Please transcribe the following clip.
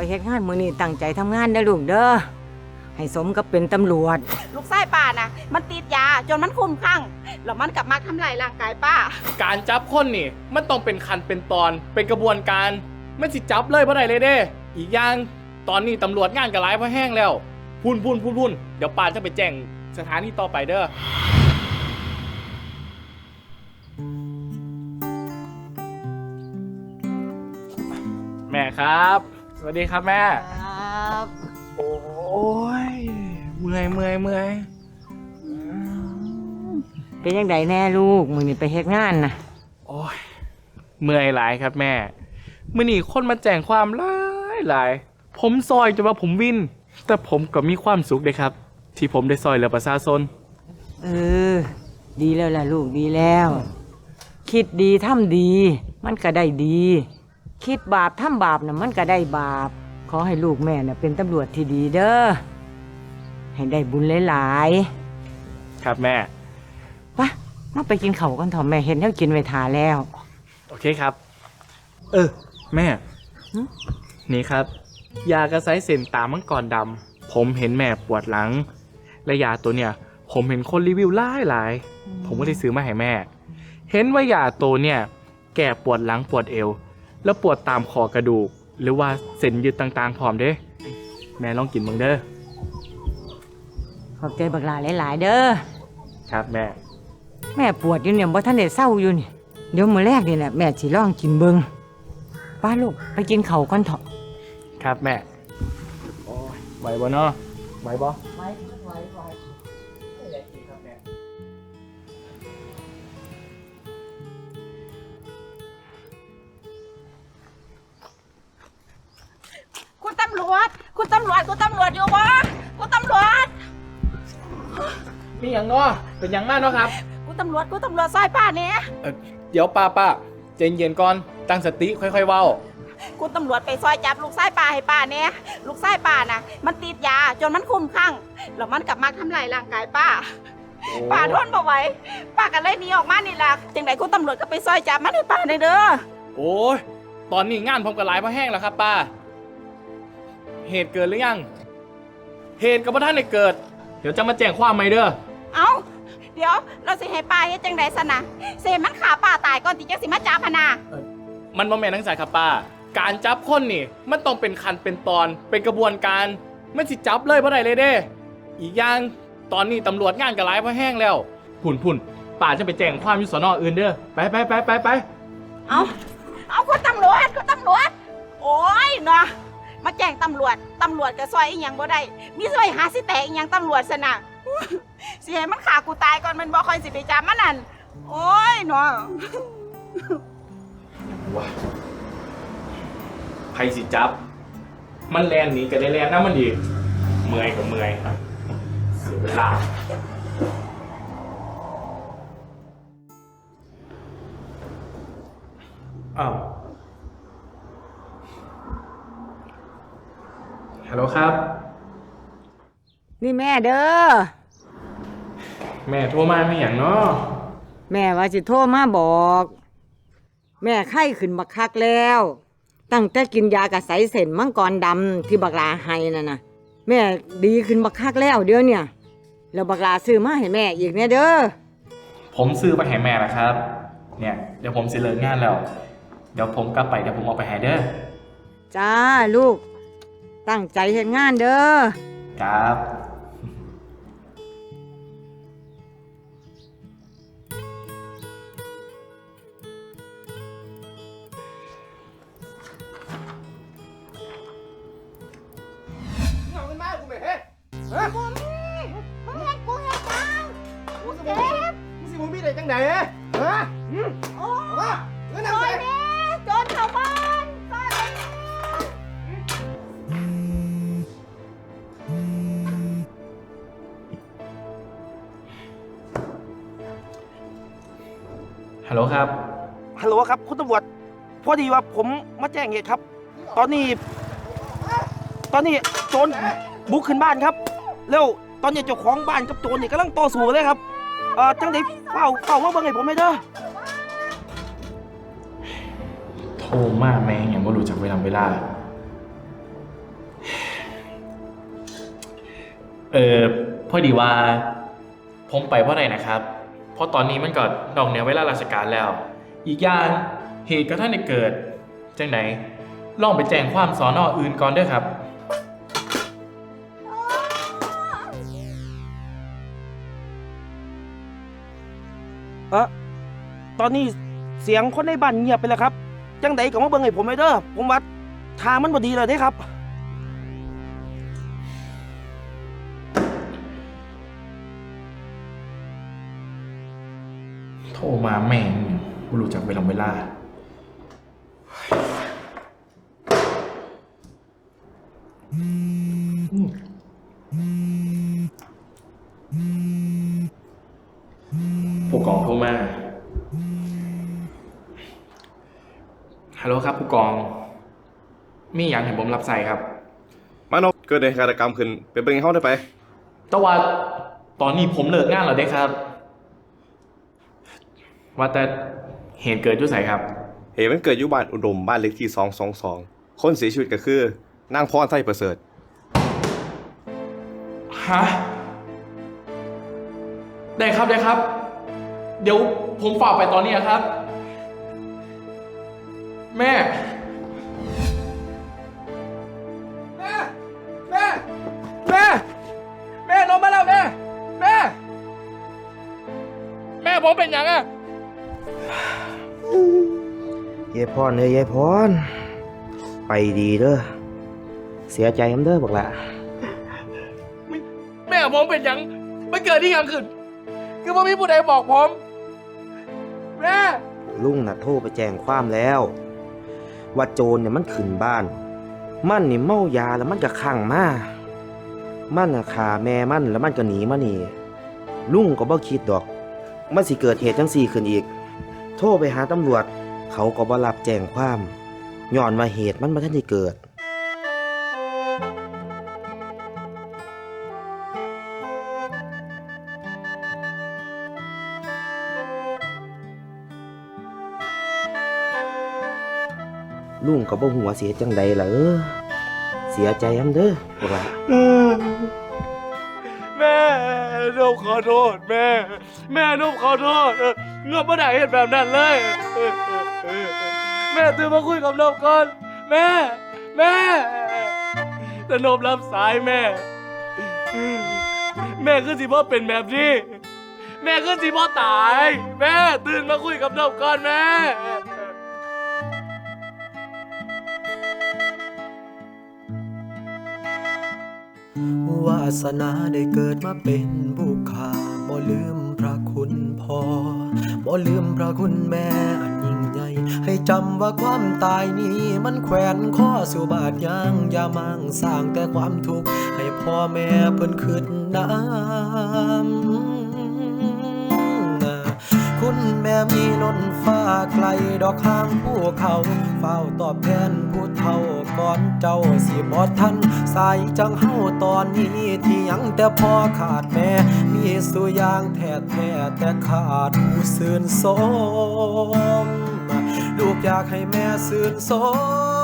ไปเฮ็ดงานมื้อนี้ตั้งใจทำงานเด้อลูกเด้อให้สมกับเป็นตำรวจ ลูกไส้ป่านะ มันติดยาจนมันคลุ้มคลั่งแล้วมันกลับมาทำลายร่างกายป้า การจับคนนี่ มันต้องเป็นคันเป็นตอนเป็นกระบวนการไม่สิจับเลยเพราะใดเลยเด้ อีกอย่างตอนนี้ตำรวจงานกับร้ายเพราะแห้งแล้วพุ่นพุ่นพุ่นพุ่นเดี๋ยวปานจะไปแจ้งสถานีต่อไปเด้อแม่ครับ สวัสดีครับแม่ ครับโอ้ยเมื่อยเมื่อยเมื่อยเป็นยังไงแน่ลูกมื้อนี้ไปเฮ็ดงานน่ะโอ้ยเมื่อยหลายครับแม่มื่อนี้คนมาแจ้งความหลายหลาย ผมซอยจนว่าผมวิน แต่ผมก็มีความสุขเลยครับ ที่ผมได้ซอยเหลือประชาชนเออ ดีแล้วล่ะลูกดีแล้ว คิดดีทำดี มันก็ได้ดี คิดบาปทำบาปน่ะมันก็ได้บาป ขอให้ลูกแม่น่ะเป็นตำรวจที่ดีเด้อให้ได้บุญหลายครับแม่ๆปะมาไปกินข้าวกันเถอะแม่เห็นแล้วกินไว้ทาแล้ว โอเคครับ เออ แม่ หึ นี่ครับ ยากระไซเส้นตามังกรดำ ผมเห็นแม่ปวดหลัง และยาตัวเนี่ย ผมเห็นคนรีวิวหลายหลายๆผมก็เลยซื้อมาให้แม่ เห็นว่ายาตัวเนี่ย แก่ปวดหลังปวดเอว แล้วปวดตามคอกระดูก หรือว่าเส้นยึดต่างๆพร้อมเด้แม่ลองกินมึงเด้อขอบใจบักหลาหลาย ๆ เด้อครับแม่ แม่ปวดอยู่เนี่ยบ่ทันได้เศร้าอยู่นี่เดี๋ยวมื้อแรกนี่แหละแม่สิลองกินเบิงป้าลูกไปกินข้าวกันเถอะครับแม่โอ้ยไหวบ่เนาะไหวบ่ไว้ไว้ไว้ รวจ คุณตำรวจ คุณตำรวจอยู่วะคุณตำรวจ มีอย่างเนาะเป็นอย่างมากเนาะครับ คุณตำรวจ คุณตำรวจซอยป้าเนี่ยเอ่อเดี๋ยวป้าป้าใจเย็นๆก่อน ตั้งสติค่อยๆเว้า คุณตำรวจไปซอยจับลูกไส้ป่าให้ป้าเนี่ยลูกไส้ป่านะมันติดยาจนมันคลุ้มคลั่งแล้วมันกลับมาทำลายร่างกายป้า ป้าทนบ่ไหวป้าก็เลยหนีออกมานี่ล่ะจังไดคุณตำรวจก็ไปซอยจับมันให้ป้าได้เด้อ โอ้ย ตอนนี้งานผมก็หลายเพราะแห้งแล้วครับป้า เหตุเกิดหรือยัง เหตุกับพระท่านได้เกิด เดี๋ยวจะมาแจ้งความไหมเด้อเอ้าเดี๋ยวเราสิให้ป้าเฮ็ดจังไดสนะเซมันขาป้าตายก่อนที่จะสิมาจับพะนามันบ่แม่นทั้งสายครับป้า การจับคนนี่ มันต้องเป็นคันเป็นตอนเป็นกระบวนการ มันสิจับเลยเพราะใดเลยเด้ อีกอย่างตอนนี้ตำรวจงานก็หลายเพราะแห้งแล้วพุ่นพุ่นป้าจะไปแจ้งความอยู่สนออื่นเด้อไปไปไปไปไปเอ้าเอาคุณตำรวจคุณตำรวจ โอ้ยเนาะ มาแจ้งตำรวจ ตำรวจก็ซอยอีหยังบ่ได้ มีซอยหาสิแตกอีหยังตำรวจซะนะสิให้มันขากูตายก่อนมันบ่ค่อยสิไปจับมันนั่น โอ้ยเนาะว้าใครสิจับ มันแลนหนี้ก็ได้แลนนะมันดีเมื่อยกับเมื่อยเสียเวลา ครับ นี่แม่เด้อ แม่โทรมาไม่อย่างเนาะแม่ว่าสิโทรมาบอก แม่ไข้ขึ้นบักคักแล้ว ตั้งแต่กินยากระใสเส้นมังกรดำที่บักลาให้น่ะนะแม่ดีขึ้นบักคักแล้วเดี๋ยวเนี่ยแล้วบักลาซื้อมาให้แม่อีกเนี่ยเด้อ ผมซื้อไปให้แม่นะครับ เนี่ยเดี๋ยวผมสิเลิกงานแล้ว เดี๋ยวผมกลับไปเดี๋ยวผมเอาไปให้เด้อ จ้าลูก ตั้งใจเฮ็ดงานเด้อ ครับ เอาเงินมาให้กูไหมเฮ้ยฮะกูเฮ็ดกูเฮ็ดจังกูเจ็บ มึงสิมึงมีได้จังไหนฮะฮะ ฮัลโหลครับ ฮัลโหลครับ คุณตำรวจพอดีว่าผมมาแจ้งเหตุครับ ตอนนี้ ตอนนี้โจรบุกขึ้นบ้านครับ แล้วตอนนี้เจ้าของบ้านกับโจรนี่กำลังต่อสู้เลยครับเอ่อจังไดเฝ้าเฝ้ามาเบิ่งให้ผมหน่อยเด้อโทรมาแม่งยังไม่รู้จักเวลาเวลา เออพอดีว่า ผมไปเพราะอะไรนะครับ เพราะตอนนี้มันก็นอกเหนือเวลาราชการแล้ว อีกอย่างเหตุก็ท่านได้เกิดจังไหนลองไปแจ้งความสอนออื่นก่อนด้วยครับ เออตอนนี้เสียงคนในบ้านเงียบไปแล้วครับ จังใดก็มาเบิ่งให้ผมเลยเด้อผมว่าทางมันบ่ดีเลยเด้ครับ โทรมาแม่งไม่รู้จักเวลาเวลา ผู้กองโทรมา ฮัลโหลครับ ผู้กอง มีอย่างเห็นผมรับใส่ครับ มานพเกิดเหตุฆาตกรรมขึ้นไปเบิ่งให้เฮาได้ไป แต่ว่าตอนนี้ผมเลิกงานแล้วเด้ครับ ว่าแต่เหตุเกิดอยู่ไสครับ เหตุมันเกิดอยู่บ้านอุดมบ้านเลขที่222 คนเสียชีวิตก็คือนางพรไส้ประเสริฐ ฮะ ได้ครับได้ครับ เดี๋ยวผมฝากไปตอนนี้อะครับ แม่ แม่ แม่ แม่ แม่ลงมาแล้วแม่ แม่ แม่ผมเป็นหยังอะ ยายพรเอ้ยยายพร ไปดีเด้อ เสียใจน้ำเด้อบอกละแม่ผมเป็นหยังมันเกิดที่หยังขึ้น คือว่ามีผู้ใดบอกผมแม่ลุงน่ะโทรไปแจ้งความแล้ว ว่าโจรเนี่ยมันขึ้นบ้าน มันนี่เมายาแล้วมันก็ขังมา มันน่ะฆ่าแม่มันแล้วมันก็หนีมานี่ลุงก็บ่คิดดอก มันสิเกิดเหตุจังสี่ขึ้นอีก โทรไปหาตำรวจ เขาก็บ่รับแจ้งความย้อนว่าเหตุมันบ่ทันได้เกิด ลุงก็บ่ฮู้ว่าเสียจังใดล่ะเออเสียใจยำเด้อพวกล่ะ แม่นบขอโทษแม่ แม่นบขอโทษเออเงือบไม่ได้เห็นแบบนั้นเลยเออเออเออแม่ตื่นมาคุยกับนบก่อน แม่ แม่แต่นบรับสายแม่ แม่คือสิพ่อเป็นแบบนี้ แม่คือสิพ่อตาย แม่ตื่นมาคุยกับนบก่อนแม่ วาสนาได้เกิดมาเป็นบุคคาบ่ลืมพระคุณพ่อบ่ลืมพระคุณแม่อันยิ่งใหญ่ให้จำว่าความตายนี้มันแขวนข้อสู่บาดยางอย่ามั่งสร้างแต่ความทุกข์ให้พ่อแม่เพิ่นขึ้นน้ำุญแม่มีล้นฟ้าไกลดอกข้างผู้เขาเฝ้าตอบแทนผู้เฒ่าก่อนเจ้าสิบอดทันสายจังเฮาตอนนี้ที่ยังแต่พ่อขาดแม่ มีสุยางแท้แท้แต่ขาดผู้ซื่นสมลูกอยากให้แม่ซื่นสม